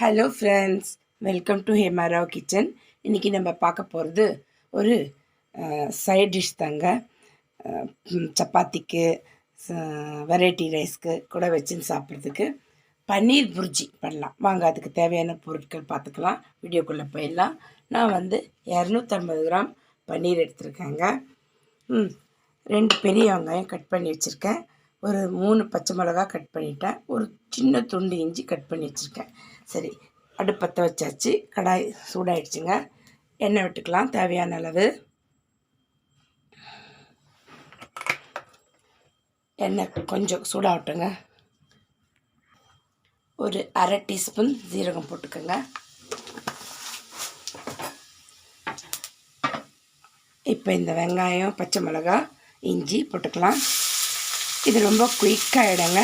Hello friends welcome to Hemarao kitchen இன்றைக்கி நம்ம பார்க்க போகிறது ஒரு சைட் டிஷ் தாங்க. சப்பாத்திக்கு வெரைட்டி ரைஸ்க்கு கூட வச்சுன்னு சாப்பிட்றதுக்கு பன்னீர் புர்ஜி பண்ணலாம். வாங்க அதுக்கு தேவையான பொருட்கள் பார்த்துக்கலாம். வீடியோக்குள்ளே போயிடலாம். நான் வந்து இரநூத்தம்பது கிராம் பன்னீர் எடுத்திருக்கேங்க. ம் ரெண்டு பெரிய வெங்காயம் கட் பண்ணி வச்சுருக்கேன். ஒரு மூணு பச்சை மிளகா கட் பண்ணிட்டேன். ஒரு சின்ன துண்டு இஞ்சி கட் பண்ணி வச்சுருக்கேன். சரி அடுப்பத்தை வச்சாச்சு. கடாய் சூடாயிடுச்சுங்க. எண்ணெய் விட்டுக்கலாம் தேவையான அளவு. எண்ணெய் கொஞ்சம் சூடாகட்டுங்க. ஒரு அரை டீஸ்பூன் ஜீரகம் போட்டுக்கோங்க. இப்போ இந்த வெங்காயம் பச்சை மிளகா இஞ்சி போட்டுக்கலாம். இது ரொம்ப குயிக்காகிடுங்க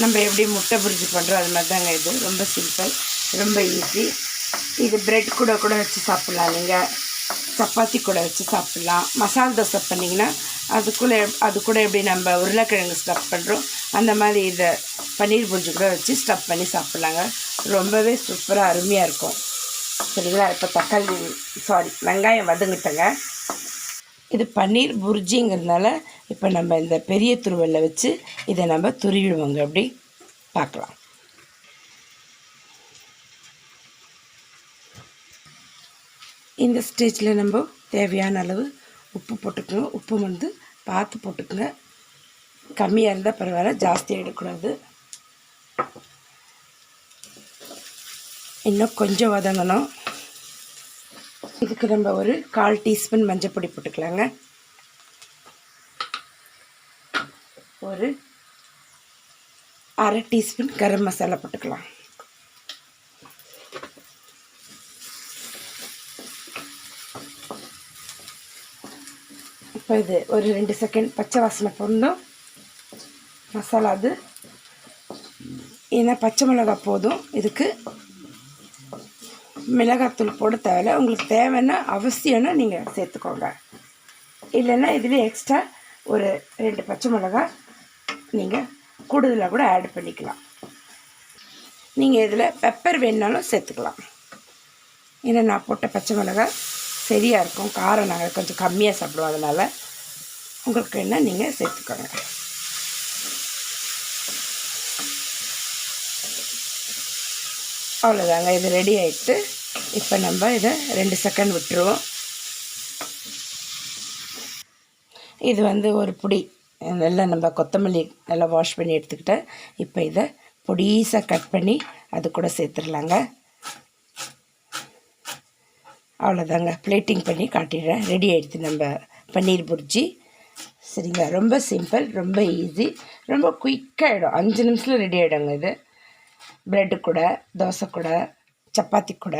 நம்ம எப்படி முட்டை புரிஜி பண்ணுறோம் அது மாதிரி தாங்க இது. ரொம்ப சிம்பிள் ரொம்ப ஈஸி இது பிரெட் கூட கூட வச்சு சாப்பிட்லாம் நீங்கள் சப்பாத்தி கூட வச்சு சாப்பிட்லாம். மசால் தோசை பண்ணிங்கன்னா அதுக்குள்ளே அது கூட எப்படி நம்ம உருளைக்கிழங்கு ஸ்டஃப் பண்ணுறோம் அந்த மாதிரி இதை பன்னீர் புரிஜி கூட வச்சு ஸ்டஃப் பண்ணி சாப்பிட்லாங்க. ரொம்பவே சூப்பராக அருமையாக இருக்கும். சரிங்களா? இப்போ தக்காளி சாரி வெங்காயம் வதங்கிட்டேங்க. இது பன்னீர் புர்ஜிங்கிறதுனால இப்போ நம்ம இந்த பெரிய துருவலில் வச்சு இதை நம்ம துருவிடுவோங்க. அப்படி பார்க்கலாம். இந்த ஸ்டேஜில் நம்ம தேவையான அளவு உப்பு போட்டுக்கணும். உப்பு வந்து பார்த்து போட்டுக்கோங்க. கம்மியாக இருந்தால் பரவாயில்ல ஜாஸ்தியாக எடுக்கூடாது இன்னும் கொஞ்சம் வதங்கணும். இதுக்கு நம்ம ஒரு கால் டீஸ்பூன் மஞ்சள் பொடி போட்டுக்கலாங்க. ஒரு அரை டீஸ்பூன் கரம் மசாலா போட்டுக்கலாம். இப்போ இது ஒரு ரெண்டு செகண்ட் பச்சை வாசனை போடணும். மசாலா அது. ஏன்னா பச்சை மிளகா போதும். இதுக்கு மிளகாத்தூள் போட தேவையில்ல. உங்களுக்கு தேவைன்னா அவசியம்னா நீங்கள் சேர்த்துக்கோங்க. இல்லைன்னா இதுலேயே எக்ஸ்ட்ரா ஒரு ரெண்டு பச்சை மிளகாய் நீங்கள் கூடுதலாக கூட ஆட் பண்ணிக்கலாம். நீங்கள் இதில் பெப்பர் வேணுனாலும் சேர்த்துக்கலாம். ஏன்னா நான் போட்ட பச்சை மிளகாய் சரியாக இருக்கும். காரம் நாங்கள் கொஞ்சம் கம்மியாக சாப்பிடுவோம் அதனால். உங்களுக்கு என்ன நீங்கள் சேர்த்துக்கோங்க. அவ்வளோதாங்க இது ரெடி ஆகிட்டு இப்போ நம்ம இதை ரெண்டு செகண்ட் விட்டுருவோம். இது வந்து ஒரு பிடி. நல்லா நம்ம கொத்தமல்லி நல்லா வாஷ் பண்ணி எடுத்துக்கிட்டேன். இப்போ இதை பொடிசாக கட் பண்ணி அது கூட சேர்த்துடலாங்க. அவ்வளோதாங்க பிளேட்டிங் பண்ணி காட்டிடுறேன். ரெடி ஆகிடுது நம்ம பன்னீர் புர்ஜி. சரிங்களா ரொம்ப சிம்பிள் ரொம்ப ஈஸி ரொம்ப குயிக்காகிடும் அஞ்சு நிமிஷத்தில் ரெடி ஆகிடுங்க இது. ப்ரெட்டு கூட தோசை கூட சப்பாத்தி கூட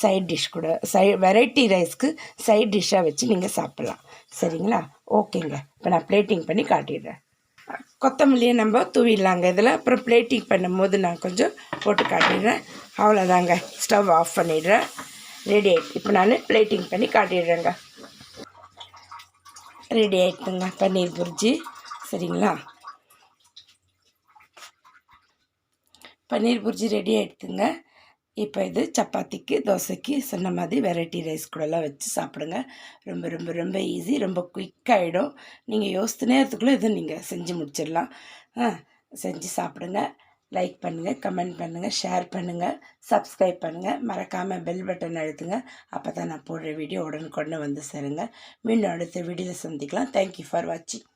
சைட் டிஷ் கூட சை வெரைட்டி ரைஸ்க்கு சைட் டிஷ்ஷாக வச்சு நீங்கள் சாப்பிட்லாம். சரிங்களா? ஓகேங்க. இப்போ நான் பிளேட்டிங் பண்ணி காட்டிடுறேன். கொத்தமல்லியை நம்ம தூவிடலாங்க. இதில் அப்புறம் பிளேட்டிங் பண்ணும்போது நான் கொஞ்சம் போட்டு காட்டிடுறேன். அவ்வளோதாங்க ஸ்டவ் ஆஃப் பண்ணிடுறேன். ரெடி ஆகிட்டு இப்போ நான் பிளேட்டிங் பண்ணி காட்டிடுறேங்க. ரெடி ஆகிட்டுங்க பன்னீர் புரிஜி சரிங்களா? பன்னீர் புரிஜி ரெடி ஆகிடுதுங்க இப்போ இது சப்பாத்திக்கு தோசைக்கு சொன்ன மாதிரி வெரைட்டி ரைஸ் கூடலாம் வச்சு சாப்பிடுங்க. ரொம்ப ரொம்ப ரொம்ப ஈஸி ரொம்ப குயிக்காகிடும் நீங்கள் யோசித்த நேரத்துக்குள்ளே இது நீங்கள் செஞ்சு முடிச்சிடலாம். ஆ செஞ்சு சாப்பிடுங்க. லைக் பண்ணுங்கள் கமெண்ட் பண்ணுங்கள் ஷேர் பண்ணுங்கள் சப்ஸ்கிரைப் பண்ணுங்கள் மறக்காமல் பெல் பட்டன் அழுத்துங்க. அப்போ தான் நான் போடுற வீடியோ உடனுக்குடனே வந்து சேருங்க. மீண்டும் அடுத்த வீடியோவில் சந்திக்கலாம். தேங்க்யூ ஃபார் வாட்சிங்